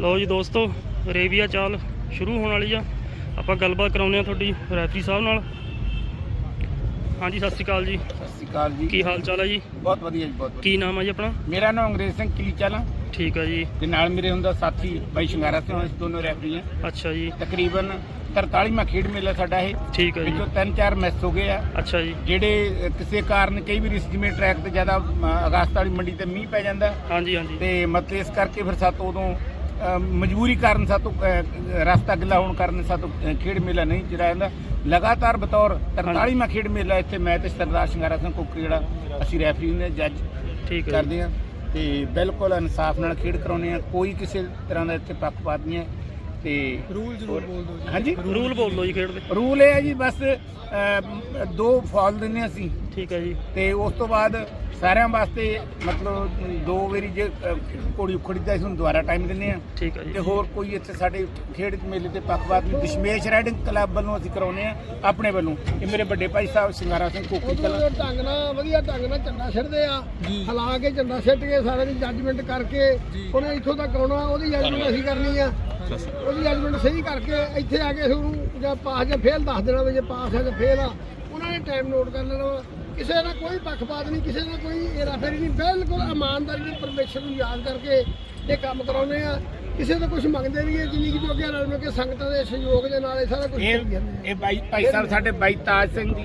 ਲਓ ਜੀ ਦੋਸਤੋ ਰੇਵੀਆ ਚਾਲ ਸ਼ੁਰੂ ਹੋਣ ਵਾਲੀ ਆ। ਆਪਾਂ ਗੱਲਬਾਤ ਕਰਾਉਂਦੇ ਆ ਤੁਹਾਡੀ ਰੈਫਰੀ ਸਾਹਿਬ ਨਾਲ। ਹਾਂਜੀ ਸਤਿ ਸ਼੍ਰੀ ਅਕਾਲ ਜੀ। ਸਤਿ ਸ਼੍ਰੀ ਅਕਾਲ ਜੀ। ਕੀ ਹਾਲ ਚਾਲ ਹੈ ਜੀ? ਬਹੁਤ ਵਧੀਆ ਜੀ ਬਹੁਤ ਵਧੀਆ। ਕੀ ਨਾਮ ਹੈ ਜੀ ਆਪਣਾ? ਮੇਰਾ ਨਾਮ ਅੰਗਰੇਜ਼ ਸਿੰਘ ਕਿਲੀਚਾਲਾ ਠੀਕ ਹੈ ਜੀ। ਤੇ ਨਾਲ ਮੇਰੇ ਹੁੰਦਾ ਸਾਥੀ ਬਾਈ ਸ਼ਿੰਗਾਰਾ ਸਿੰਘ ਅਸੀਂ ਦੋਨੋਂ ਰੈਫਰੀ ਹਾਂ ਅੱਛਾ ਜੀ। ਤਕਰੀਬਨ 43ਵਾਂ ਖੇਡ ਮੇਲਾ ਸਾਡਾ ਇਹ। ਠੀਕ ਹੈ ਜੀ। ਵਿੱਚੋਂ ਤਿੰਨ ਚਾਰ ਮਿਸ ਹੋ ਗਏ ਆ। ਅੱਛਾ ਜੀ। ਜਿਹੜੇ ਕਿਸੇ ਕਾਰਨ ਕਈ ਵਾਰੀ ਜਿਵੇਂ ਟਰੈਕ ਤੇ ਜ਼ਿਆਦਾ ਅਗਸਤ ਵਾਲੀ ਮੰਡੀ ਤੇ ਮੀਂਹ ਪੈ ਜਾਂਦਾ। ਹਾਂਜੀ ਹਾਂਜੀ। ਤੇ ਮਤਲਬ ਇਸ ਕਰਕੇ ਫਿਰ ਸਾਤੋਂ ਉਦੋਂ ਮਜਬੂਰੀ ਕਾਰਨ ਸਾਤੋਂ ਰਸਤਾ ਗਿੱਲਾ ਹੋਣ ਕਾਰਨ ਸਾਤੋਂ ਖੇਡ ਮੇਲਾ ਨਹੀਂ ਜਿਹੜਾ ਜਾਂਦਾ ਲਗਾਤਾਰ ਬਤੌਰ 43ਵਾਂ ਖੇਡ ਮੇਲਾ ਇੱਥੇ ਮੈਂ ਤੇ ਸਰਦਾਰ ਸ਼ਿੰਗਾਰਾ ਸਿੰਘ ਕੋਕੀ ਜਿਹੜਾ ਅਸੀਂ ਰੈਫਰੀ ਨੇ ਜੱਜ ਠੀਕ ਜੀ ਕਰਦੇ ਆ ਤੇ ਬਿਲਕੁਲ ਇਨਸਾਫ ਨਾਲ ਖੇਡ ਕਰਾਉਨੇ ਆ ਕੋਈ ਕਿਸੇ ਤਰ੍ਹਾਂ ਦਾ ਇੱਥੇ ਪੱਖਪਾਤ ਨਹੀਂ ਹੈ ਤੇ ਰੂਲ ਜ਼ਰੂਰ ਬੋਲ ਦਿਓ ਹਾਂਜੀ? ਰੂਲ ਬੋਲ ਲਓ ਜੀ ਖੇਡ ਦੇ। ਰੂਲ ਇਹ ਹੈ ਜੀ ਬਸ ਦੋ ਫਾਲ ਦਿੰਨੇ ਅਸੀਂ। ਠੀਕ ਹੈ ਜੀ। ਤੇ ਉਸ ਤੋਂ ਬਾਅਦ ਸਾਰਿਆਂ ਵਾਸਤੇ ਮਤਲਬ ਦੋ ਵਾਰੀ ਜੇ ਘੋੜੀ ਉਖੜੀ ਦਾ ਅਸੀਂ ਦੁਬਾਰਾ ਟਾਈਮ ਦਿੰਨੇ ਆ ਠੀਕ ਹੈ ਤੇ ਜੀ ਹੋਰ ਕੋਈ ਇੱਥੇ ਸਾਡੇ ਖੇਡ ਮੇਲੇ ਤੇ ਪੱਖਪਾਤ ਨਹੀਂ ਦਸ਼ਮੇਸ਼ ਰਾਈਡਿੰਗ ਕਲੱਬ ਵੱਲੋਂ ਅਸੀਂ ਕਰਾਉਨੇ ਆ ਆਪਣੇ ਵੱਲੋਂ। ਇਹ ਮੇਰੇ ਵੱਡੇ ਭਾਈ ਸਾਹਿਬ ਸਿੰਗਾਰਾ ਸਿੰਘ ਕੋਕੀ ਕਲਾ। ਢੰਗ ਨਾਲ ਵਧੀਆ ਢੰਗ ਨਾਲ ਝੰਡਾ ਛੱਡਦੇ ਆ। ਹਲਾ ਕੇ ਝੰਡਾ ਛੱਡ ਕੇ ਸਾਰੇ ਦੀ ਜੱਜਮੈਂਟ ਕਰਕੇ ਉਹਨੇ ਇੱਥੋਂ ਤੱਕ ਆਉਣਾ ਉਹਦੀ ਜੱਜਮੈਂਟ ਅਸੀਂ ਕਰਨੀ ਆ। ਉਹਦੀ ਜੱਜਮੈਂਟ ਸਹੀ ਕਰਕੇ ਇੱਥੇ ਆ ਕੇ ਉਹਨੂੰ ਜਾਂ ਪਾਸ ਜਾਂ ਫੇਲ ਦੱਸ ਦੇਣਾ ਵੀ ਜੇ ਪਾਸ ਹੈ ਜਾਂ ਫੇਲ ਆ। ਉਹਨਾਂ ਨੇ ਟਾਈਮ ਨੋਟ ਕਰ ਲੈਣਾ ਵਾ। ਕਿਸੇ ਦਾ ਕੋਈ ਪੱਖਪਾਤ ਨਹੀਂ ਕਿਸੇ ਦਾ ਕੋਈ ਏਰਾਫੇਰੀ ਨਹੀਂ। ਬਿਲਕੁਲ ਇਮਾਨਦਾਰੀ ਨਾਲ ਪਰਮੇਸ਼ਰ ਨੂੰ ਯਾਦ ਕਰਕੇ ਇਹ ਕੰਮ ਕਰਾਉਂਦੇ ਆ। ਕਿਸੇ ਤੋਂ ਕੁਝ ਮੰਗਦੇ ਨਹੀਂ ਜਿੰਨੀ ਕਿ ਜੋਗਿਆ ਨਾਲ ਮਿਲ ਕੇ ਸੰਗਤਾਂ ਦੇ ਸਹਿਯੋਗ ਦੇ ਨਾਲ ਇਹ ਸਾਰਾ ਕੁਝ ਇਹ ਬਾਈ ਭਾਈ ਸਾਹਿਬ ਸਾਡੇ ਬਾਈ ਤਾਜ ਸਿੰਘ ਜੀ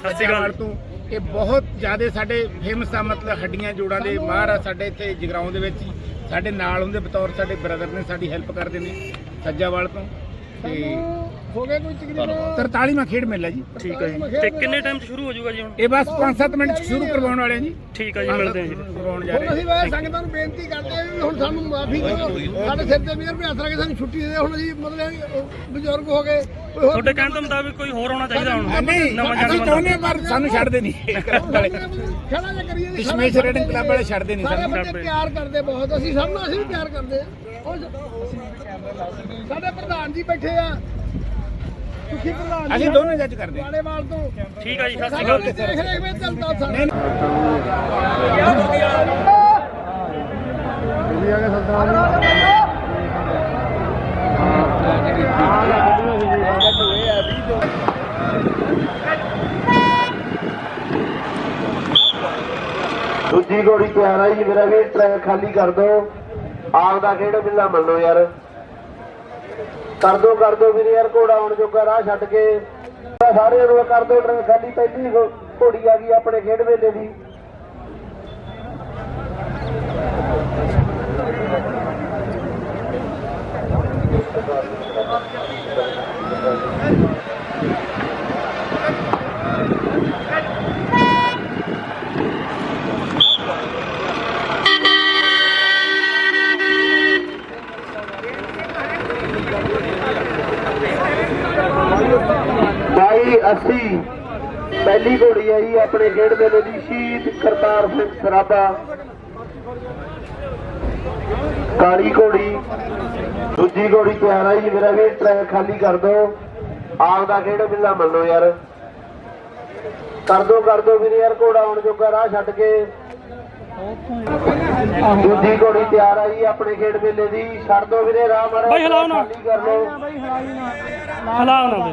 ਸਤਿ ਸ਼੍ਰੀ ਅਕਾਲ। ਤੋਂ। ਇਹ ਬਹੁਤ ਜ਼ਿਆਦਾ ਸਾਡੇ ਫੇਮਸ ਆ ਮਤਲਬ ਹੱਡੀਆਂ ਜੋੜਾਂ ਦੇ ਮਾਹਰ ਆ ਸਾਡੇ ਇੱਥੇ ਜਗਰਾਉਂ ਦੇ ਵਿੱਚ ਸਾਡੇ ਨਾਲ ਹੁੰਦੇ ਬਤੌਰ ਸਾਡੇ ਬ੍ਰਦਰ ਨੇ ਸਾਡੀ ਹੈਲਪ ਕਰਦੇ ਨੇ ਸੱਜਾਵਾਲ ਤੋਂ। ਤੇ ਹੋ ਗਏ ਕੋਈ ਤਕਰੀਬਨ 43ਵਾਂ ਖੇਡ ਮੇਲਾ ਜੀ। ਠੀਕ ਹੈ ਜੀ। ਤੇ ਕਿੰਨੇ ਟਾਈਮ 'ਚ ਸ਼ੁਰੂ ਹੋ ਜਾਊਗਾ ਜੀ ਹੁਣ? ਇਹ ਬਸ 5-7 ਮਿੰਟ 'ਚ ਸ਼ੁਰੂ ਕਰਵਾਉਣ ਵਾਲੇ ਆ ਜੀ। ਠੀਕ ਹੈ ਜੀ ਮਿਲਦੇ ਹਾਂ ਜੀ। ਕਰਵਾਉਣ ਜਾ ਹੁਣ ਰਹੇ ਅਸੀਂ ਵੇ ਸੰਗਤਾਂ ਨੂੰ ਬੇਨਤੀ ਕਰਦੇ ਹਾਂ ਵੀ ਹੁਣ ਸਾਨੂੰ ਮਾਫੀ ਕਰੋ। ਸਾਡੇ ਸਿਰ ਤੇ ਮੇਰ ਵੀ ਹੱਥ ਰੱਖ ਕੇ ਸਾਨੂੰ ਛੁੱਟੀ ਦੇ ਦਿਓ। ਹੁਣ ਅਸੀਂ ਮਤਲਬ ਅਹ, ਬਜ਼ੁਰਗ ਹੋ ਗਏ ਕੋਈ ਹੋਰ ਤੁਹਾਡੇ ਕਹਿਣ ਦੇ ਮੁਤਾਬਿਕ ਕੋਈ ਹੋਰ ਆਉਣਾ ਚਾਹੀਦਾ ਆ, ਹੁਣ? ਨਹੀਂ ਨਵਾਂ ਅਸੀਂ ਜਨਮ ਚਾਹੁੰਦੇ ਹਾਂ ਪਰ ਸਾਨੂੰ ਛੱਡਦੇ ਨਹੀਂ। ਖੜਾ ਜਿਹਾ ਕਰੀਏ ਸਾਰੇ ਰੇਡਿੰਗ ਕਲੱਬ ਵਾਲੇ ਛੱਡਦੇ ਨਹੀਂ ਸਾਨੂੰ। ਬੱਚੇ ਪਿਆਰ ਕਰਦੇ ਬਹੁਤ। ਅਸੀਂ ਸਭ ਨੂੰ ਅਸੀਂ ਵੀ ਪਿਆਰ ਕਰਦੇ ਆ ਹੁਣ ਸਾਡੇ ਪ੍ਰਧਾਨ ਜੀ ਬੈਠੇ ਆ। ਪ੍ਰਧਾਨ ਅਸੀਂ ਦੋਨੋਂ ਜੱਜ ਕਰਦੇ ਹਾਂ। ਵਾਲੇਵਾਲ ਤੋਂ। ਠੀਕ ਹੈ ਜੀ ਸਤਿ ਸ਼੍ਰੀ ਸਾਡੇ ਅਕਾਲ। ਦੇਖ ਰੇਖ ਵਿੱਚ ਚੱਲਦਾ ਸਾਡਾ ਨਹੀਂ ਦੂਜੀ ਗੋੜੀ ਤਿਆਰ ਆ ਜੀ ਮੇਰਾ ਵੀ ਟਰੈਕ ਖਾਲੀ ਕਰ ਦੋ ਆਪ ਦਾ ਖੇਡ ਬਿੱਲਾ ਮੰਨੋ ਯਾਰ? ਕਰ ਦੋ ਕਰ ਦੋ, ਵੀਰੇ ਯਾਰ ਘੋੜਾ ਆਉਣ ਜੋਗਾ ਰਾਹ ਛੱਡ ਕੇ। ਸਾਰੇ ਨੂੰ ਕਰ ਦੋ ਟਰੈਕ ਖਾਲੀ ਪਹਿਲੀ ਘੋੜੀ ਆ ਗਈ ਆਪਣੇ ਖੇਡ ਵੇਲੇ ਦੀ। ਬਾਈ 80 ਪਹਿਲੀ ਘੋੜੀ ਆ ਜੀ ਆਪਣੇ ਖੇਡ ਮੇਲੇ ਦੀ ਸ਼ਹੀਦ ਕਰਤਾਰ ਸਿੰਘ ਸਰਾਭਾ। ਕਾਲੀ ਘੋੜੀ। ਦੂਜੀ ਘੋੜੀ ਤਿਆਰ ਆ ਜੀ ਮੇਰਾ ਵੀ ਟਰੈਕ ਖਾਲੀ ਕਰ ਦੋ ਆਪ ਦਾ ਖੇਡ ਬਿੱਲਾ ਮੰਨੋ ਯਾਰ। ਕਰ ਦੋ ਕਰ ਦੋ ਵੀਰੇ ਯਾਰ ਘੋੜਾ ਆਉਣ ਜੋਗਾ ਰਾਹ ਛੱਡ ਕੇ। ਦੂਜੀ ਘੋੜੀ ਤਿਆਰ ਆ ਜੀ ਆਪਣੇ ਖੇਡ ਮੇਲੇ ਦੀ। ਛੱਡ ਦੋ ਵੀਰੇ ਰਾਹ ਮਾਰਾ ਬਾਈ ਹਿਲਾਓ ਨਾ। ਖਾਲੀ ਕਰ ਲਓ ਹਲਾਓ ਨਾ।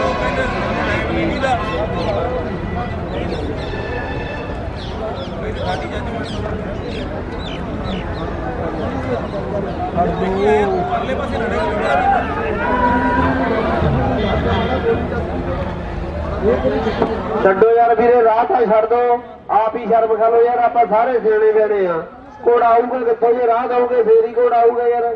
ਛੱਡੋ ਯਾਰ ਵੀਰੇ, ਰਾਹ ਤਾਂ ਛੱਡ ਦੋ। ਆਪ ਹੀ ਸ਼ਰਮ ਖਾ ਲਓ ਯਾਰ, ਆਪਾਂ ਸਾਰੇ ਸਿਆਣੇ ਬਿਆਣੇ ਆ। ਘੋੜਾ ਆਊਗਾ ਕਿੱਥੋਂ ਜੇ ਰਾਹ ਦਊਗੇ, ਫੇਰ ਹੀ ਘੋੜਾ ਆਊਗਾ ਯਾਰ।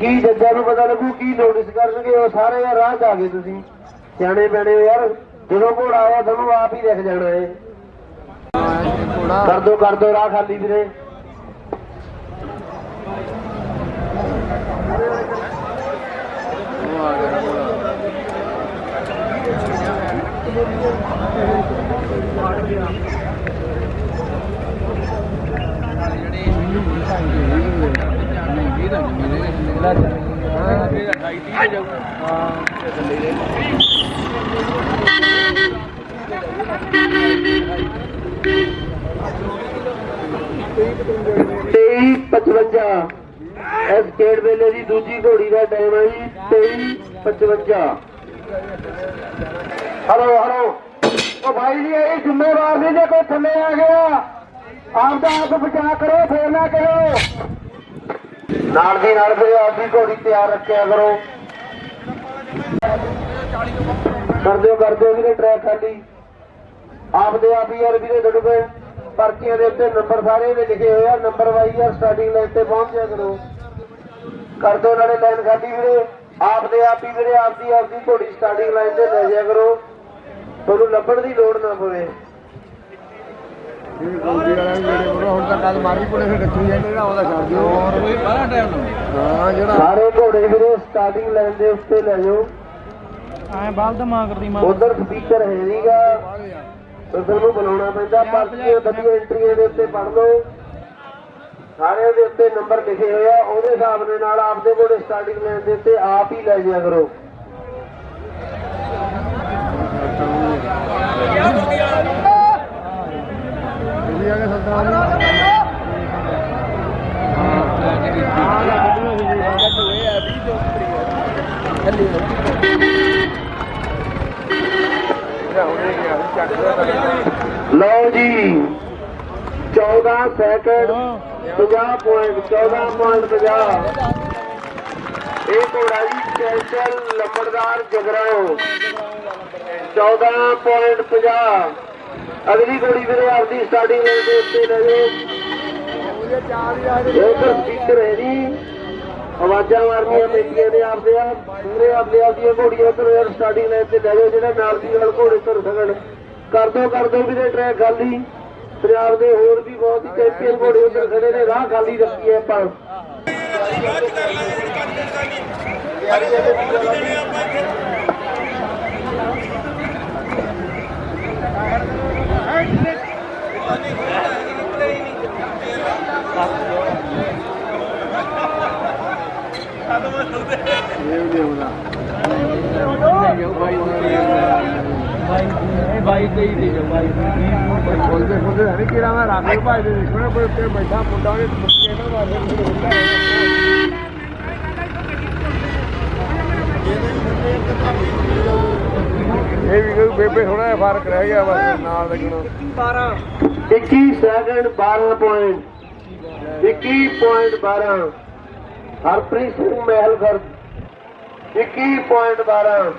ਕੀ ਜੱਜਾਂ ਨੂੰ ਪਤਾ ਲੱਗੂ, ਕੀ ਨੋਟਿਸ ਕਰਨਗੇ, ਉਹ ਸਾਰੇ ਯਾਰ ਰਾਹ 'ਚ ਆ ਗਏ ਤੁਸੀਂ। ਸਿਆਣੇ ਬਣੇ ਹੋ ਯਾਰ, ਜਦੋਂ ਘੋੜਾ ਆਇਆ ਤੁਹਾਨੂੰ ਆਪ ਹੀ ਦਿਖ ਜਾਣਾ ਏ ਕਰ ਦੋ ਕਰ ਦੋ ਰਾਹ ਖਾਲੀ ਵੀਰੇ। ਤੇਈ 55 ਇਸ ਖੇਡ ਵੇਲੇ ਦੀ ਦੂਜੀ ਘੋੜੀ ਦਾ ਟਾਈਮ ਹੈ ਜੀ 23 55 ਹਲੋ ਹਲੋ। ਉਹ ਭਾਈ ਜੀ, ਇਹ ਜ਼ਿੰਮੇਵਾਰ ਨਹੀਂ ਜੇ ਕੋਈ ਥੱਲੇ ਆ ਗਿਆ। ਆਪ ਦਾ ਆਪ ਬਚਾ ਕਰੋ, ਫੇਰ ਨਾ ਕਰੋ। ਨਾਲ ਦੀ ਨਾਲ ਫਿਰ ਆਪਦੀ ਘੋੜੀ ਤਿਆਰ ਰੱਖਿਆ ਕਰੋ। ਕਰ ਦਿਓ ਕਰ ਦਿਓ ਵੀਰੇ ਟਰੈਕ ਖਾਲੀ ਆਪਦੇ ਆਪ ਹੀ ਯਾਰ ਵੀਰੇ ਡੁੱਬੇ ਪਰਚੀਆਂ ਦੇ ਉੱਤੇ ਨੰਬਰ ਸਾਰੇ ਦੇ ਲਿਖੇ ਹੋਏ ਆ ਨੰਬਰ ਵਾਈਜ਼ ਯਾਰ ਸਟਾਰਟਿੰਗ ਲਾਈਨ ਤੇ ਪਹੁੰਚ ਜਾ ਕਰੋ। ਕਰ ਦਿਓ ਨਾਲੇ ਲਾਈਨ ਖਾਲੀ ਵੀਰੇ। ਆਪਦੇ ਆਪ ਹੀ ਵੀਰੇ ਆਪਦੀ ਆਪਦੀ ਘੋੜੀ ਸਟਾਰਟਿੰਗ ਲਾਈਨ ਤੇ ਲੈ ਜਾ ਕਰੋ। ਤੁਹਾਨੂੰ ਲੱਭਣ ਦੀ ਲੋੜ ਨਾ ਪਵੇ। ਹੁਣ ਤਾਂ ਕੱਲ ਮਾਰੀ ਕੋਲੇ ਫਿਰ ਰੱਖੀ ਜਾਂਦੇ ਨਾ ਉਹਦਾ ਛੱਡ ਦਿਓ। ਹੋਰ ਕੋਈ ਬਾਹਰ ਟਾਈਮ ਹਾਂ ਜਿਹੜਾ ਸਾਰੇ ਘੋੜੇ ਵੀਰੇ ਸਟਾਰਟਿੰਗ ਲਾਈਨ ਦੇ ਉੱਤੇ ਲੈ ਜਾਓ। ਐ ਬਾਲ ਮਾਂ ਕਰਦੀ ਮਾਂ। ਉਧਰ ਸਪੀਕਰ ਹੈ ਨਹੀਂਗਾ ਤੇ ਤੁਹਾਨੂੰ ਬੁਲਾਉਣਾ ਪੈਂਦਾ ਪਰਚੀਆਂ ਵਧੀਆ ਐਂਟਰੀਆਂ ਦੇ ਉੱਤੇ ਪੜ ਲਓ ਸਾਰਿਆਂ ਦੇ ਉੱਤੇ ਨੰਬਰ ਲਿਖੇ ਹੋਏ ਆ ਉਹਦੇ ਹਿਸਾਬ ਦੇ ਨਾਲ ਆਪਦੇ ਕੋਲੇ ਸਟਾਰਟਿੰਗ ਲਾਈਨ ਦੇ ਉੱਤੇ ਆਪ ਹੀ ਲੈ ਜਾਇਆ ਕਰੋ ਦਿੱਲੀ ਆ ਕੇ ਸੰਤਾਨ ਲਓ ਜੀ 14 ਸੈਕਿੰਡ 50 ਪੁਆਇੰਟ 14 ਪੁਆਇੰਟ 50 ਇਹ ਘੋੜਾ ਜੀ ਚੈਂਚਲ ਲੰਬੜਦਾਰ ਜਗਰਾਓ 14 ਪੁਆਇੰਟ 50 ਅਗਲੀ ਘੋੜੀ ਵੀਰੇ ਆਪਦੀ ਸਟਾਰਟਿੰਗ ਲਾਈਨ ਦੇ ਉੱਤੇ ਲੈ ਜਾਓ। ਉਧਰ ਸਪੀਕਰ ਹੈ ਜੀ। ਆਵਾਜ਼ਾਂ ਮਾਰਨੀਆਂ ਪੈਂਦੀਆਂ ਨੇ ਆਪਦੇ ਆਪ। ਪੂਰੇ ਆਪਦੇ ਆਪ ਦੀਆਂ ਘੋੜੀਆਂ ਉੱਧਰ ਸਟਾਰਟਿੰਗ ਲਾਈਨ ਤੇ ਲੈ ਜਾਓ ਜਿਹੜਾ ਨਾਲ ਦੀ ਨਾਲ ਘੋੜੇ ਤੁਰ ਸਕਣ ਕਰ ਦੋ ਕਰ ਦੋ ਵੀਰੇ ਟਰੈਕ ਖਾਲੀ। ਪੰਜਾਬ ਦੇ ਹੋਰ ਵੀ ਬਹੁਤ ਹੀ ਚੈਂਪੀਅਨ ਘੋੜੇ ਉੱਧਰ ਖੜੇ ਨੇ ਰਾਹ ਖਾਲੀ ਰੱਖੀ ਹੈ ਆਪਾਂ ਖੋਲਦੇ ਖੋਲਦੇ ਨਹੀਂ ਕਿਰਾ ਮੈਂ ਰਾਖੇ ਭਾਈ ਦੇ ਦੇਖਣਾ ਕੋਈ ਉੱਤੇ ਬੈਠਾ ਮੁੰਡਾ ਉਹਨੇ ਮੁੱਕੇ ਨਾ ਮਾਰੇ ਇਹ ਵੀ ਕੋਈ ਬੇਬੇ ਥੋੜਾ ਜਿਹਾ ਫ਼ਰਕ ਰਹਿ ਗਿਆ ਬਸ ਨਾਲ ਲੱਗਣਾ 21 second 12 point 21 point 12 Harpreet Singh Mahilgar 21 point 12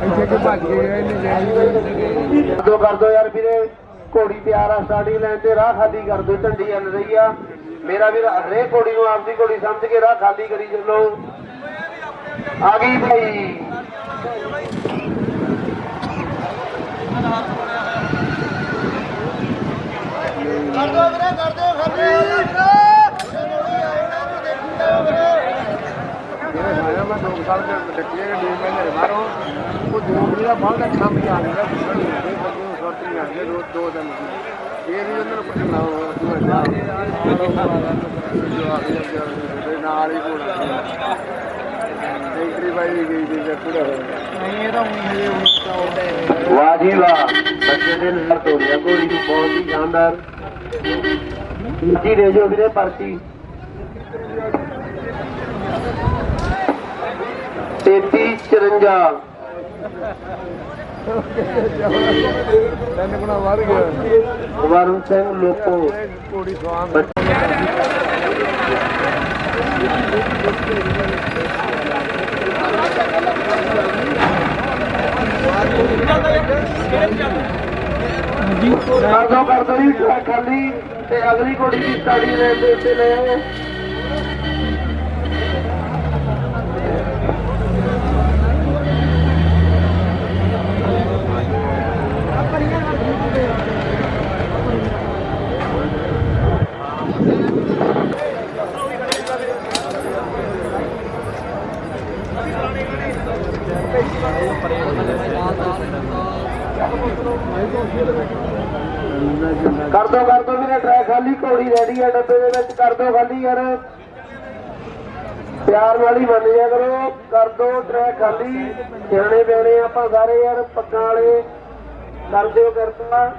ਇੱਥੇ ਕਿ ਭੱਜ ਗਏ ਇਹਨੇ ਜਿਹੜੀ ਕਰ ਦੋ ਕਰ ਦੋ ਯਾਰ ਵੀਰੇ ਘੋੜੀ ਤਿਆਰ ਆ ਸਟਾਰਟਿੰਗ ਲਾਈਨ ਤੇ ਰਾਹ ਖਾਲੀ ਕਰ ਦੋ ਝੰਡੀ ਚੱਲ ਰਹੀ ਆ। ਮੇਰਾ ਵੀਰ ਹਰੇਕ ਘੋੜੀ ਨੂੰ ਆਪਦੀ ਘੋੜੀ ਸਮਝ ਕੇ ਰਾਹ ਖਾਲੀ ਕਰੀ ਚੱਲੋ। ਆ ਗਈ ਭਾਈ। ਜਿਹੜਾ ਸਾਇਆ ਮੈਂ ਦੋ ਸਾਲ ਦੇ ਡੱਕੀਏ ਦੇ ਦੋ ਮਹੀਨੇ ਬਾਹਰੋਂ ਉਹ ਦੋ ਮਹੀਨੇ ਦਾ ਬਾਅਦ ਦਾ ਕੰਮ ਹੀ ਆ ਗਿਆ ਸੁਣਨ ਨੂੰ ਦੇ ਬੰਦੇ ਨੂੰ ਸੁਰਤ ਨਹੀਂ ਆਉਂਦੇ ਰੋਜ਼ ਦੋ ਦਿਨ ਇਹ ਵੀ ਉਹਨਾਂ ਨੂੰ ਕੁਝ ਨਾ ਹੋਣਾ ਜੋ ਆ। ਗਿਆ ਦੇ ਨਾਲ ਹੀ ਹੋਣਾ ਐਂਟਰੀ ਬਾਈ ਗਈ ਦੀ ਤੇ ਹੋਇਆ ਵਾਹ ਜੀ ਵਾਹ ਬੱਚੇ ਦੇ ਨਾਲ ਤੋੜਿਆ ਨੂੰ ਬਹੁਤ ਹੀ ਸ਼ਾਨਦਾਰ। ਜੀ ਦੇ ਜੋ ਵੀਰੇ ਪਰਚੀ। 33 54 ਤਿੰਨ ਗੁਣਾ ਗਿਆ ਵਰਨ ਸਿੰਘ ਲੋਕੋ। ਕੋੜੀ ਸਵਾਨ ਕਰ ਦੋ ਕਰ ਦੋ ਖਾਲੀ ਤੇ ਅਗਲੀ ਘੋੜੀ ਦੀ ਸਟਾਡੀ ਦੇ ਉੱਤੇ ਲੈ ਆਓ ਕਰ ਦੋ ਕਰ ਦੋ ਵੀਰੇ ਟਰੈਕ ਖਾਲੀ ਘੋੜੀ ਰੈਡੀ ਆ ਡੱਬੇ ਦੋ ਖਾਲੀ ਯਾਰ ਪਿਆਰ ਨਾਲ ਹੀ ਮੰਨ ਜਾ ਕਰੋ। ਕਰ ਦੋ ਟਰੈਕ ਖਾਲੀ। ਸਿਆਣੇ ਬਿਆਣੇ ਆਪਾਂ ਸਾਰੇ ਯਾਰ, ਪੱਗਾਂ ਵਾਲੇ। ਕਰ ਦਿਓ ਕਿਰਪਾ।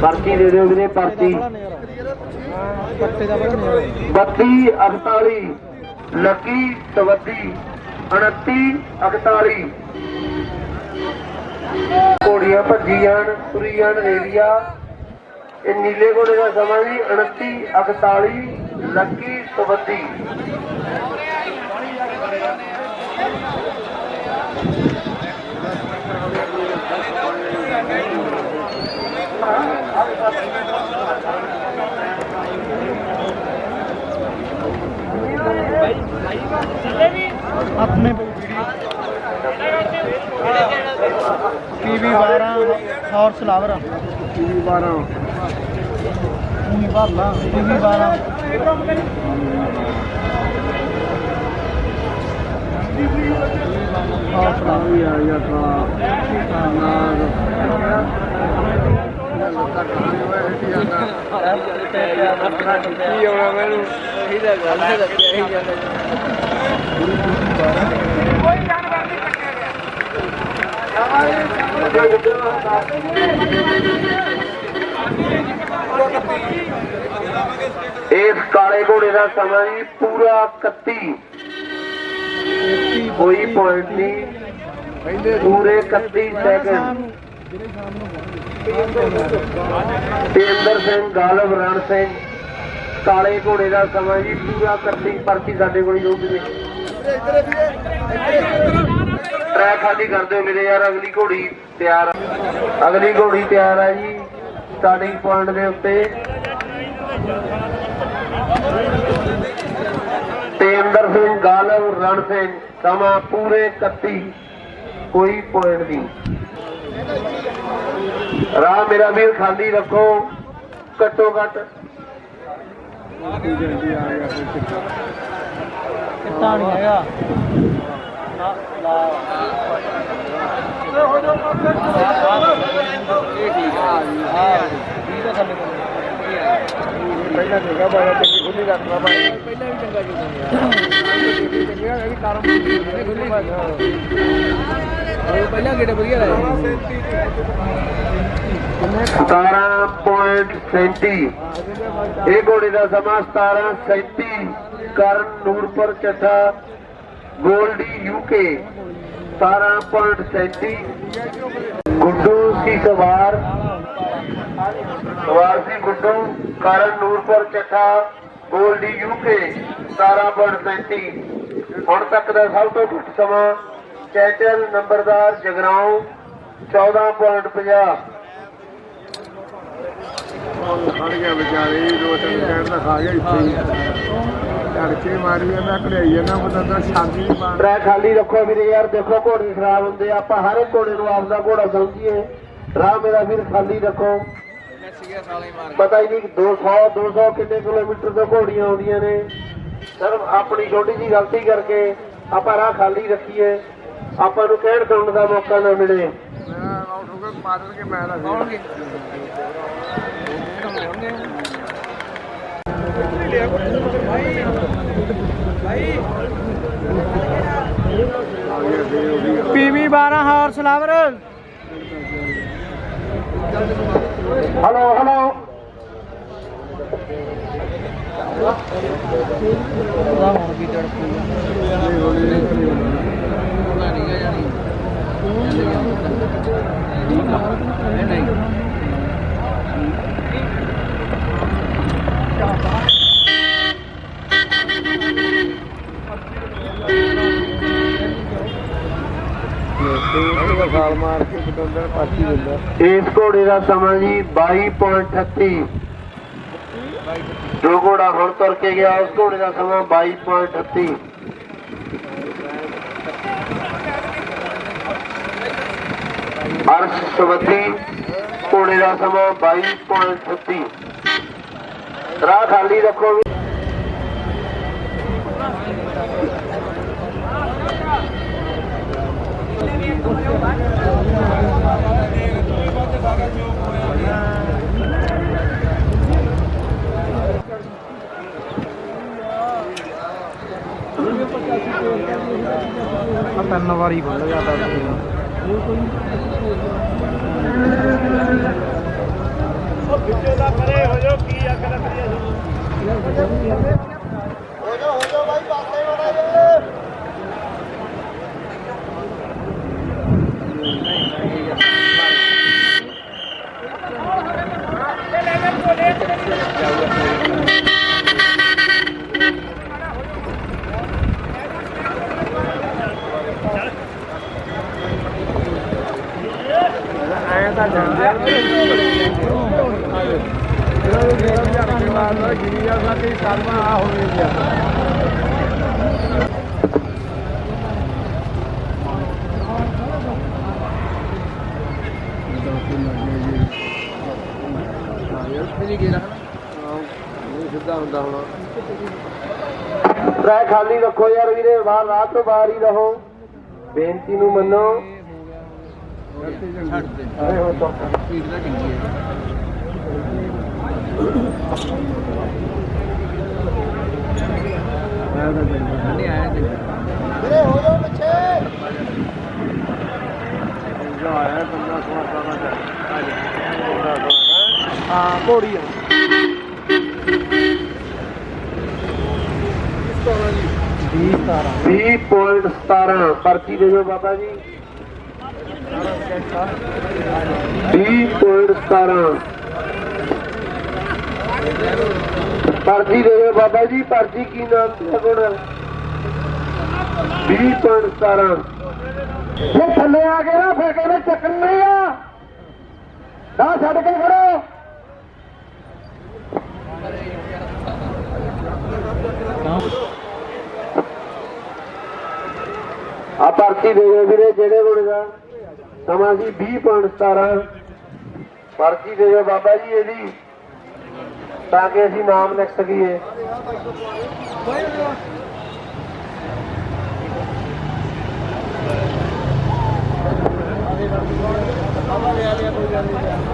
ਪਰਚੀ ਦੇ ਦਿਓ ਵੀਰੇ, ਪਰਚੀ। 32 48 ਲੱਕੀ 32 29 48 ਘੋੜੀਆਂ ਭੱਜੀ ਜਾਣ, ਤੁਰੀ ਜਾਣ ਰੇਲੀਆ ਇਹ ਨੀਲੇ ਘੋੜੇ ਦਾ ਸਮਾਂ ਜੀ 29 41 ਲੱਕੀ 32 ਆਪਣੇ PV 12 horse lover PV 12 PV 12 PV 12 horse lover ਯਾ ਯਾ ਕੀ ਆਉਣਾ ਮੈਨੂੰ ਇਹੀ ਤਾਂ ਗੱਲ ਹੈ ਇਹੀ ਗੱਲ ਹੈ ਇਸ ਕਾਲੇ ਘੋੜੇ ਦਾ ਸਮਾਂ ਜੀ ਪੂਰਾ 31 ਕੋਈ ਪੁਆਇੰਟ ਨਹੀਂ। ਪੂਰੇ 31 ਸੈਕਿੰਡ ਤੇਂਦਰ ਸਿੰਘ, ਗਾਲਵ ਰਣ ਸਿੰਘ, ਕਾਲੇ ਘੋੜੇ ਦਾ ਸਮਾਂ ਜੀ ਪੂਰਾ 31 ਪਰਚੀ ਸਾਡੇ ਕੋਲ ਹੀ ਰਹੂਗੀ ਟਰੈਕ ਖਾਲੀ ਕਰ ਦਿਓ ਮੇਰੇ ਯਾਰ, ਅਗਲੀ ਘੋੜੀ ਤਿਆਰ ਅਗਲੀ ਘੋੜੀ ਤਿਆਰ ਆ ਜੀ। ਸਟਾਰਟਿੰਗ ਪੁਆਇੰਟ ਦੇ ਉੱਤੇ। ਤੇਂਦਰ ਸਿੰਘ ਗਾਲਵ ਰਣ ਸਿੰਘ ਸਮਾਂ ਪੂਰੇ 31 ਕੋਈ ਪੁਆਇੰਟ ਨਹੀਂ। ਰਾਹ ਮੇਰਾ ਵੀਰ ਖਾਲੀ ਰੱਖੋ। ਘੱਟੋ ਘੱਟ। ਕਿੱਤਾ ਨਹੀਂ ਹੈਗਾ? ਪਹਿਲਾਂ ਠੀਕ ਬਾਇਆ ਚੰਗੀ ਖੁੱਲੀ ਰੱਖਣਾ ਭਾਈ ਪਹਿਲਾਂ ਵੀ ਚੰਗਾ ਜੀ ਚੰਗਾ ਇਹ ਵੀ ਕਾਰਮ ਖੁੱਲੀ ਪਹਿਲਾਂ ਕਿਹੜੇ ਵਧੀਆ ਰਹੇ 17.37 ਇਹ ਘੋੜੇ ਦਾ ਸਮਾਂ 17.37 ਕਰਨ ਨੂਰਪੁਰ ਚੱਠਾ, ਗੋਲਡੀ ਯੂਕੇ 17.37 ਗੁੱਡੂ ਸੀ ਸਵਾਰ। ਸਵਾਰ ਸੀ ਗੁੱਡੂ। ਕਰਨ ਨੂਰਪੁਰ ਚੱਠਾ ਗੋਲਡੀ ਯੂਕੇ 17.37 ਹੁਣ ਤੱਕ ਦਾ ਸਭ ਤੋਂ ਘੱਟ ਸਮਾਂ ਚੈਚਲ ਨੰਬਰਦਾਰ ਜਗਰਾਉਂ 14.50 ਖੜ ਗਿਆ ਵਿਚਾਰੇ ਦੋ ਤਿੰਨ ਕਹਿਣ ਦਾ ਖਾ ਗਿਆ ਇੱਥੇ ਕਢਾਈ ਜਾਂਦਾ ਪਤਾ ਟਰੈਕ ਖਾਲੀ ਰੱਖੋ ਵੀਰੇ ਯਾਰ ਦੇਖੋ ਘੋੜੇ ਖਰਾਬ ਹੁੰਦੇ ਆਪਾਂ ਹਰ ਇੱਕ ਘੋੜੇ ਨੂੰ ਆਪਦਾ ਘੋੜਾ ਸਮਝੀਏ। ਰਾਹ ਮੇਰਾ ਵੀਰ ਖਾਲੀ ਰੱਖੋ। ਪਤਾ ਹੀ ਨਹੀਂ ਕਿ 200 200 ਕਿੰਨੇ ਕਿਲੋਮੀਟਰ ਤੋਂ ਘੋੜੀਆਂ ਆਉਂਦੀਆਂ ਨੇ। ਸਿਰਫ ਆਪਣੀ ਛੋਟੀ ਜੀ ਗਲਤੀ ਕਰਕੇ ਆਪਾਂ ਰਾਹ ਖਾਲੀ ਰੱਖੀਏ। ਆਪਾਂ ਨੂੰ ਕਹਿਣ ਸੁਣਨ ਦਾ ਮੌਕਾ ਨਾ ਮਿਲੇ। ਮੈਂ ਹੋ ਕੇ ਮਾਰਨ ਕੇ ਮੈਂ ਲਾ ਕੌਣਗੇ PV 12 horse lover hello hello ਸਾਲ ਮਾਰ ਕੇ ਬਟੰਦਰ ਪਾਤੀ ਦਿੰਦਾ ਇਸ ਘੋੜੇ ਦਾ ਸਮਾਂ ਜੀ 22.38 ਜੋ ਘੋੜਾ ਹੁਣ ਤੁਰ ਕੇ ਗਿਆ, ਉਸ ਘੋੜੇ ਦਾ ਸਮਾਂ 22.38 ਅਰਸ਼ ਸਵਤੀ ਘੋੜੇ ਦਾ ਸਮਾਂ 22.38 ਰਾਹ ਖਾਲੀ ਰੱਖੋ। ਤਿੰਨ ਵਾਰੀ ਖੁੱਲ ਗਿਆ ਤਾਂ ਐਂ ਤਾਂ ਜਾਂਦੇ ਆ ਜਦੋਂ ਵੀ ਗੇਮ ਝੜ ਕੇ ਮਾਰਦਾ ਗਿਰੀ ਆ ਸਾਡੀ ਕਰਮਾ ਆ ਹੋਵੇ ਗਿਆ ਸਿੱਧਾ ਹੁੰਦਾ ਹੁਣ ਰਾਹ ਖਾਲੀ ਰੱਖੋ ਯਾਰ ਵੀਰੇ ਬਾਹਰ ਰਾਤ ਤੋਂ ਬਾਹਰ ਹੀ ਰਹੋ। ਬੇਨਤੀ ਨੂੰ ਮੰਨੋ। ਵੀਰੇ ਹੋ ਜਾਓ ਪਿੱਛੇ। ਆਇਆ ਕੰਨਾ ਸਵਾਰ ਦਾ ਹਾਂ ਘੋੜੀ ਆ ਵੀਹ ਸਤਾਰਾਂ 20.17 ਪਰਚੀ ਦੇ ਦਿਓ ਬਾਬਾ ਜੀ। 20.17 ਪਰਚੀ ਦੇ ਦਿਓ ਬਾਬਾ ਜੀ, ਪਰਚੀ ਕੀ ਨਾਮ ਤੇ ਕੋਣ 20.17 ਜੇ ਥੱਲੇ ਆ ਗਏ ਨਾ ਫਿਰ ਕਹਿੰਦੇ ਚੱਕਣੇ ਆ। ਦਾ ਛੱਡ ਕੇ ਖੜੋ। ਆ ਪਰਚੀ ਦੇ ਦਿਓ ਵੀਰੇ, ਜਿਹੜੇ ਕੋਲ ਦਾ ਸਮਾਂ ਸੀ 20.17 ਪਰਚੀ ਦੇ ਦਿਓ ਬਾਬਾ ਜੀ ਇਹਦੀ, ਤਾਂ ਕਿ ਅਸੀਂ ਨਾਮ ਲਿਖ ਸਕੀਏ।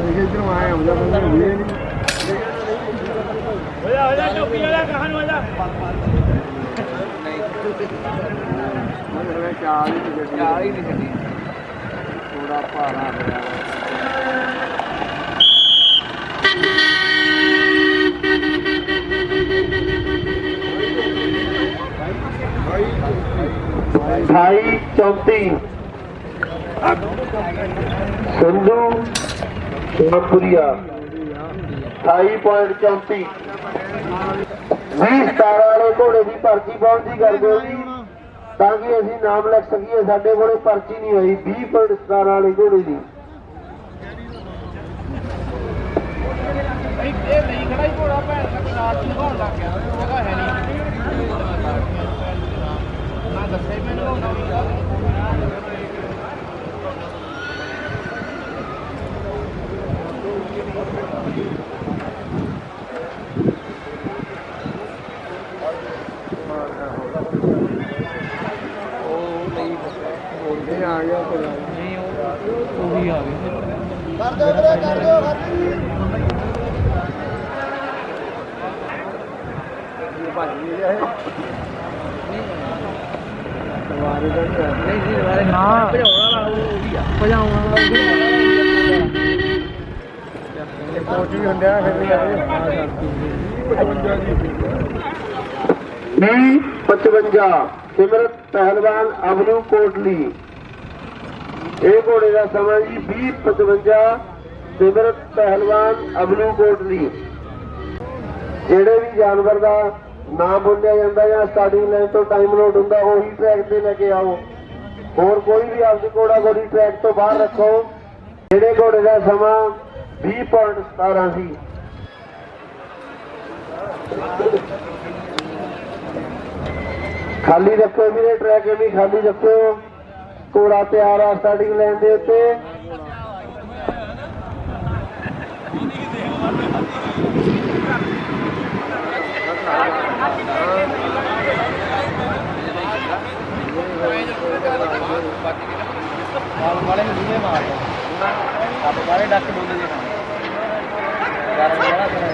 ਇਹ ਇਧਰ ਆਇਆ ਹੁੰਦਾ ਬੰਦਾ ਵੀਰੇ ਨਹੀਂ ਹੋਇਆ ਹੋਇਆ ਚਾਲ ਹੀ ਨਹੀਂ ਛੱਡੀ ਚਾਲ ਹੀ ਨਹੀਂ ਛੱਡੀ ਥੋੜਾ ਭਾਰਾ ਹੋਇਆ ਅਠਾਈ ਚੌਂਤੀ ਸੰਧੂ ਸੁਨਪੁਰੀਆ 28.34 ਵੀਹ ਸਤਾਰਾਂ ਵਾਲੇ ਘੋੜੇ ਦੀ ਪਰਚੀ ਪਹੁੰਚੀ ਕਰ ਦਿਓ ਜੀ ਤਾਂ ਕਿ ਅਸੀਂ ਨਾਮ ਲਿਖ ਸਕੀਏ, ਸਾਡੇ ਕੋਲੇ ਪਰਚੀ ਨਹੀਂ ਹੋਈ 20.17 ਵਾਲੇ ਘੋੜੇ ਦੀ ਇਹ ਆ ਗਿਆ ਪਰ ਨਹੀਂ ਉਹ ਵੀ ਆ ਗਿਆ ਕਰ ਦਿਓ ਵੀਰੇ ਕਰ ਦਿਓ ਕਰ ਭਾਜੀ ਇਹ ਹੈ ਸਵਾਰੀ ਦਾ ਨਹੀਂ ਨਹੀਂ ਸਵਾਰੀ ਨਾ ਭਜਾਉਣ ਵਾਲਾ ਉਹ ਵੀ ਆ ਭਜਾਉਣ ਵਾਲਾ ਉਹ ਵੀ ਆ ਕੋਚ ਵੀ ਹੁੰਦੇ ਆ ਫਿਰ ਵੀ ਆਏ 20 55 ਸਿਮਰਤ ਪਹਿਲਵਾਨ ਅਬਨੂ ਕੋਟਲੀ। ਇਹ ਘੋੜੇ ਦਾ ਸਮਾਂ ਜੀ 20 55 ਸਿਮਰਤ ਪਹਿਲਵਾਨ ਅਬਨੂ ਕੋਟਲੀ ਜਿਹੜੇ ਵੀ ਜਾਨਵਰ ਦਾ ਨਾਮ ਬੋਲਿਆ ਜਾਂਦਾ ਜਾਂ ਸਟਾਰਟਿੰਗ ਲਾਈਨ ਤੋਂ ਟਾਈਮ ਲੋਡ ਹੁੰਦਾ, ਉਹੀ ਟਰੈਕ ਤੇ ਲੈ ਕੇ ਆਓ। ਹੋਰ ਕੋਈ ਵੀ ਆਪਦੀ ਘੋੜਾ ਘੋੜੀ ਟਰੈਕ ਤੋਂ ਬਾਹਰ ਰੱਖੋ। ਜਿਹੜੇ ਘੋੜੇ ਦਾ ਸਮਾਂ 20.17 ਸੀ। ਖਾਲੀ ਰੱਖੋ ਵੀਰੇ ਟਰੈਕ ਵੀ ਖਾਲੀ ਰੱਖੋ। ਘੋੜਾ ਤਿਆਰ ਆ ਸਟਾਰਟਿੰਗ ਲਾਈਨ ਦੇ ਉੱਤੇ। ਵਾਲੇ ਨੂੰ ਦੂਏ ਮਾਰ ਆਪ ਵਾਲੇ ਡੱਕ ਬੋਲਦੇ ਨੇ ਗਰਮ ਬੜਾ ਕਰੇ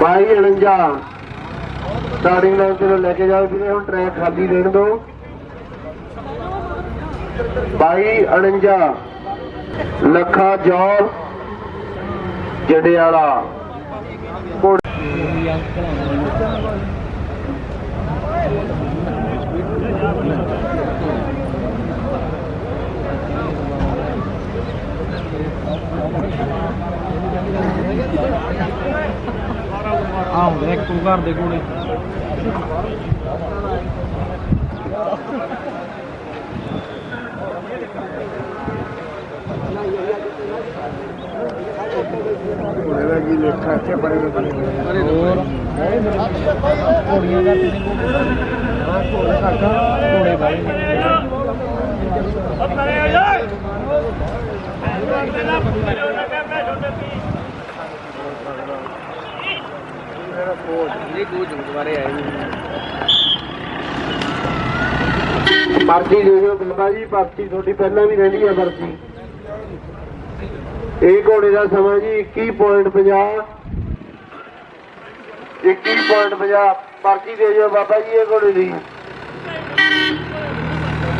ਬਾਈ 49 ਸਟਾਰਟਿੰਗ ਲਾਈਨ ਤੇ ਲੈ ਕੇ ਜਾਓ ਵੀਰੇ, ਹੁਣ ਟਰੈਕ ਖਾਲੀ ਦੇਣ ਦਿਓ ਬਾਈ 49 ਲੱਖਾ ਜੌਰ ਜੜਿਆਲਾ ਆ ਹੁੰਦੇ ਨੇ ਤੂੰ ਘਰ ਦੇ ਕੋਲੇ। ਘੋੜੇ ਦਾ ਕੀ ਲੇਖਾ ਇੱਥੇ ਬੜੇ ਨੇ ਬਣੇ ਹੋਏ ਹੋਰ ਘੋੜੀਆਂ ਦਾ ਤੇ ਹਾਂ, ਘੋੜੇ ਘਾਟਾ ਘੋੜੇ ਬਾਈ। ਇਹ ਕੋਚ ਦੁਬਾਰੇ ਆਏ ਪਰਚੀ ਦੇ ਦਿਓ ਬਾਬਾ ਜੀ ਪਰਚੀ ਤੁਹਾਡੀ ਪਹਿਲਾਂ ਵੀ ਰਹਿੰਦੀ ਹੈ ਪਰਚੀ। ਇਹ ਘੋੜੇ ਦਾ ਸਮਾਂ ਜੀ 21.50 21.50 ਪਰਚੀ ਦੇ ਦਿਓ ਬਾਬਾ ਜੀ ਇਹ ਘੋੜੇ ਦੀ।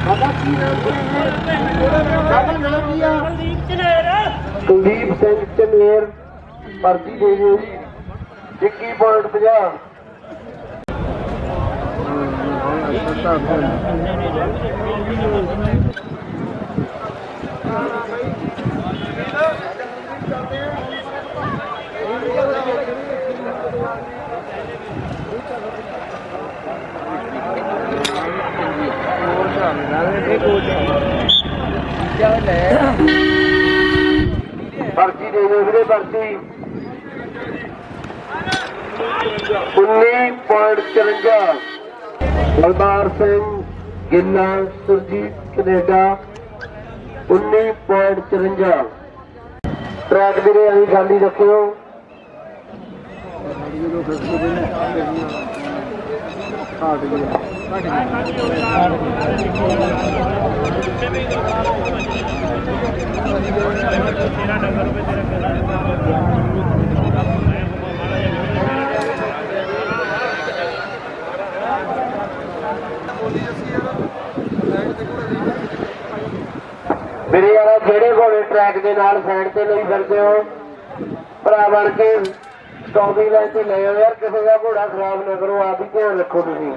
ਬਾਬਾ ਕੀ ਨਾਮ ਹੈ? ਕੀ ਆ ਕੁਲਦੀਪ ਸਿੰਘ ਚਨੇਰ। ਪਰਚੀ ਦੇ ਦਿਓ ਜੀ। 21.50 ਅੱਛਾ ਤਾਂ ਇਹ ਕੋਚ ਜਾ ਲੈ ਪਰਚੀ ਦੇ ਦਿਓ ਵੀਰੇ ਪਰਚੀ 19.54 ਬਲਬਾਰ ਸਿੰਘ ਗਿੱਲਾ, ਸੁਰਜੀਤ ਕੈਨੇਡਾ 19.54 ਟਰੈਕ ਵੀਰੇ ਅਸੀਂ ਖਾਲੀ ਰੱਖਿਓ। ਘਾਟ ਗਿਆ ਮੇਰੇ ਯਾਰਾ ਜਿਹੜੇ ਘੋੜੇ ਟਰੈਕ ਦੇ ਨਾਲ ਸਾਈਡ ਤੇ ਲਈ ਫਿਰਦੇ ਹੋ। ਭਰਾ ਬਣ ਕੇ ਸਟਾਪਿੰਗ ਲਾਈਨ ਤੇ ਲੈ ਆਓ ਯਾਰ ਕਿਸੇ ਦਾ ਘੋੜਾ ਖਰਾਬ ਨਾ ਕਰੋ ਆਪ ਹੀ ਧਿਆਨ ਰੱਖੋ ਤੁਸੀਂ।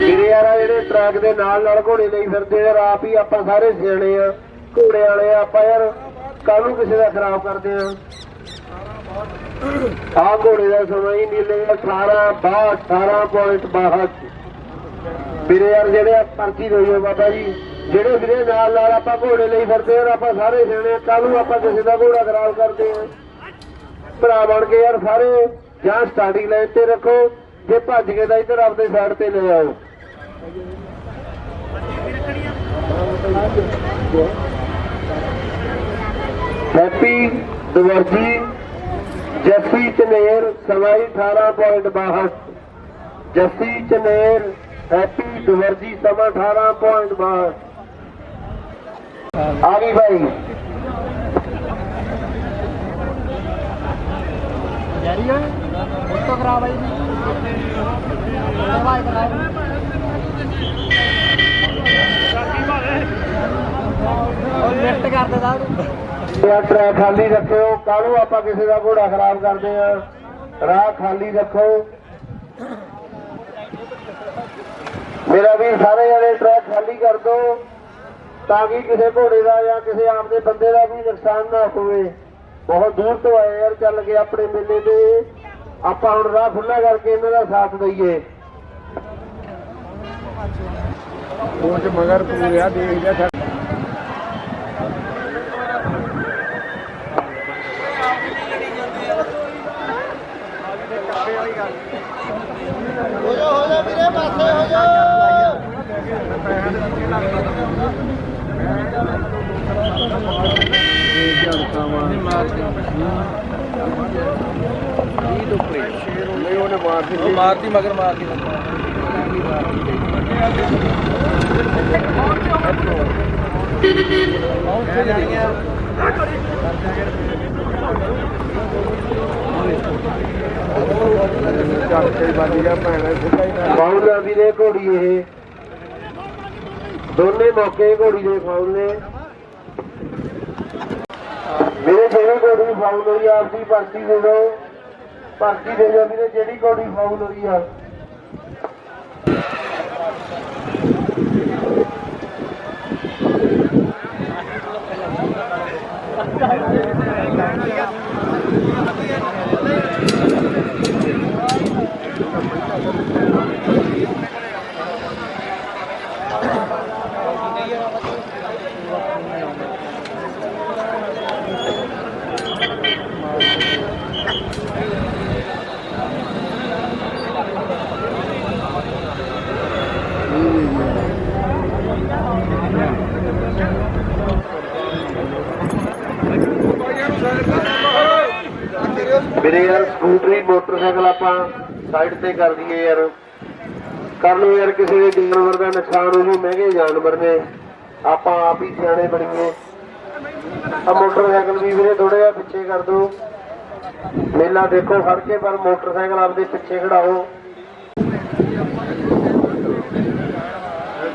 ਮੇਰੇ ਯਾਰਾ ਜਿਹੜੇ ਟਰੈਕ ਦੇ ਨਾਲ ਨਾਲ ਘੋੜੇ ਲਈ ਫਿਰਦੇ ਯਾਰ ਆਪ ਹੀ ਆਪਾਂ ਸਾਰੇ ਸਿਆਣੇ ਆ ਘੋੜੇ ਵਾਲੇ ਆਪਾਂ ਯਾਰ ਕਾਹਨੂੰ ਕਿਸੇ ਦਾ ਖਰਾਬ ਕਰਦੇ ਆ? ਆਹ ਘੋੜੇ ਦਾ ਸਮਾਂ ਹੀ ਨੀਲੇ 18 62 18.62 ਵੀਰੇ ਯਾਰ, ਜਿਹੜੇ ਪਰਚੀ ਹੋਈ ਬਾਬਾ ਜੀ, ਜਿਹੜੇ ਵੀਰੇ ਨਾਲ ਨਾਲ ਆਪਾਂ ਘੋੜੇ ਲਈ ਫਿਰਦੇ ਆ, ਆਪਾਂ ਸਾਰੇ ਸਿਆਣੇ ਕੱਲ ਨੂੰ ਆਪਾਂ ਕਿਸੇ ਦਾ ਘੋੜਾ ਖਰਾਬ ਕਰਦੇ ਆ। ਭਰਾ ਬਣ ਕੇ ਯਾਰ ਸਾਰੇ, ਜਾਂ ਸਟਾਰਟਿੰਗ ਲਾਈਨ ਤੇ ਰੱਖੋ, ਜੇ ਭੱਜ ਗਏ ਤਾਂ ਇੱਧਰ ਆਪਦੇ ਸਾਈਡ ਤੇ ਲੈ ਆਓ। ਹੈਪੀ ਦਵਰਜੀ ਜੱਫੀ ਚਨੇਰ ਸਵਾਈ 18.62 ਜੱਸੀ ਚਨੇਰ ਹੈਪੀ ਦੁਵਰਜੀ ਸਮਾਂ 18 ਪੁਆਇੰਟ ਬਾਹਰ ਆ ਗਈ ਭਾਈ। ਜਾਰੀ ਹੋਏ ਫੋਟੋ ਕਰਾ ਬਾਈ ਜੀ ਬਾਈ ਕਰਾ ਉਹ ਲਿਫਟ ਕਰ ਦੇ ਸਾਹਿਬ ਇਹ ਟਰੈਕ ਖਾਲੀ ਰੱਖਿਓ, ਕਾਹਨੂੰ ਆਪਾਂ ਕਿਸੇ ਦਾ ਘੋੜਾ ਖਰਾਬ ਕਰਦੇ ਆ? ਰਾਹ ਖਾਲੀ ਰੱਖੋ। ਮੇਰਾ ਵੀ ਸਾਰੇ ਜਣੇ ਟਰੈਕ ਖਾਲੀ ਕਰ ਦਿਓ ਤਾਂ ਕਿ ਕਿਸੇ ਘੋੜੇ ਦਾ ਜਾਂ ਕਿਸੇ ਆਮ ਦੇ ਬੰਦੇ ਦਾ ਵੀ ਨੁਕਸਾਨ ਨਾ ਹੋਵੇ। ਬਹੁਤ ਦੂਰ ਤੋਂ ਆਏ ਯਾਰ ਚੱਲ ਕੇ ਆਪਣੇ ਮੇਲੇ ਤੇ। ਆਪਾਂ ਹੁਣ ਰਾਹ ਖੁੱਲਾ ਕਰਕੇ ਇਹਨਾਂ ਦਾ ਸਾਥ ਦਈਏ। ਉਹ ਮਗਰ ਪੂਰਿਆ ਦੇਖ ਜਾ ਛੱਡ ਮਾਰਦੀ ਮਗਰ ਮਾਰਤੀ ਚੱਲ ਕੇ ਵੱਜ ਵੀਰੇ ਘੋੜੀ ਇਹ। ਦੋਨੇ ਮੌਕੇ ਘੋੜੀ ਦੇ ਫਾਉਲ ਨੇ। ਮੇਰੇ ਜਿਹੜੀ ਘੋੜੀ ਫਾਉਲ ਹੋਈ ਆ, ਆਪਦੀ ਭਰਤੀ ਦੇ ਦਿਓ ਭਰਤੀ ਦੇ ਦਿਓ ਵੀਰੇ, ਜਿਹੜੀ ਘੋੜੀ ਫਾਉਲ ਹੋਈ ਆ। ਵੀਰੇ ਯਾਰ, ਸਕੂਟਰੀ, ਮੋਟਰਸਾਈਕਲ ਆਪਾਂ ਸਾਈਡ ਤੇ ਕਰ ਦਈਏ ਯਾਰ। ਕਰ ਲਓ ਯਾਰ, ਕਿਸੇ ਦੇ ਜਾਨਵਰ ਦਾ ਨੁਕਸਾਨ ਹੋ ਜੂ, ਮਹਿੰਗੇ ਜਾਨਵਰ ਨੇ। ਆਪਾਂ ਆਪ ਹੀ ਸਿਆਣੇ ਬਣੀਏ। ਆ ਮੋਟਰਸਾਈਕਲ ਵੀ ਵੀਰੇ ਥੋੜਾ ਜਿਹਾ ਪਿੱਛੇ ਕਰ ਦਿਓ। ਮੇਲਾ ਦੇਖੋ ਫੜ ਕੇ, ਪਰ ਮੋਟਰਸਾਈਕਲ ਆਪਦੇ ਪਿੱਛੇ ਖੜਾਓ।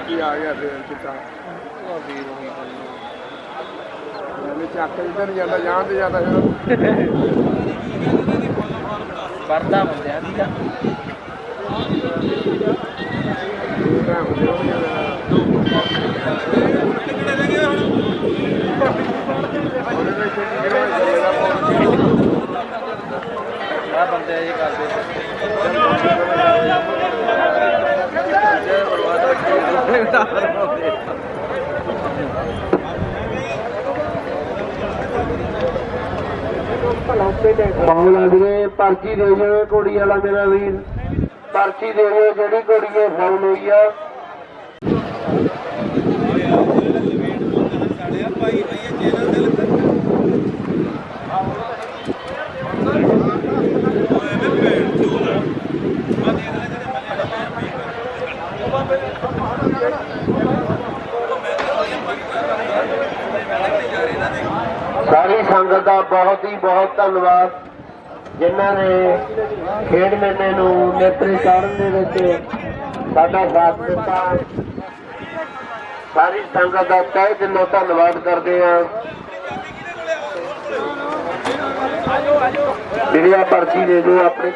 ਕੀ ਆ ਗਿਆ ਫੇਰ ਕਿਤਾ ਮੈਂ ਚੱਕ ਇੱਧਰ ਜਾਂਦਾ, ਜਾਣ ਤੇ ਜਾਂਦਾ ਫਿਰ। ਪਰਦਾ ਬੰਦਿਆਂ ਦੀ ਦਾ ਟਾਈਮ ਦੇ ਹੋ ਜਾਂਦਾ ਆ ਬੰਦੇ ਇਹ ਕਰਦੇ ਫਾਉਲ ਵੀਰੇ ਪਰਚੀ ਦੇ ਜਾਵੇ ਘੋੜੀ ਵਾਲਾ ਮੇਰਾ ਵੀਰ। ਪਰਚੀ ਦੇ ਦਿਓ, ਜਿਹੜੀ ਘੋੜੀ ਇਹ ਫਾਉਲ ਹੋਈ ਆ ਸਾਰੀ ਸੰਗਤ ਦਾ ਬਹੁਤ ਹੀ ਬਹੁਤ ਧੰਨਵਾਦ, ਜਿਨ੍ਹਾਂ ਨੇ ਖੇਡ ਮੇਲੇ ਨੂੰ ਨੇਤਰੀ ਚਾੜਨ ਦੇ ਵਿੱਚ ਸਾਡਾ ਸਾਥ ਦਿੱਤਾ। ਸਾਰੀ ਸੰਗਤ ਦਾ ਤਹਿ ਦਿਲੋਂ ਧੰਨਵਾਦ ਕਰਦੇ ਹਾਂ। ਵੀਰਿਆ ਪਰਚੀ ਦੇ ਦਿਓ ਆਪਣੇ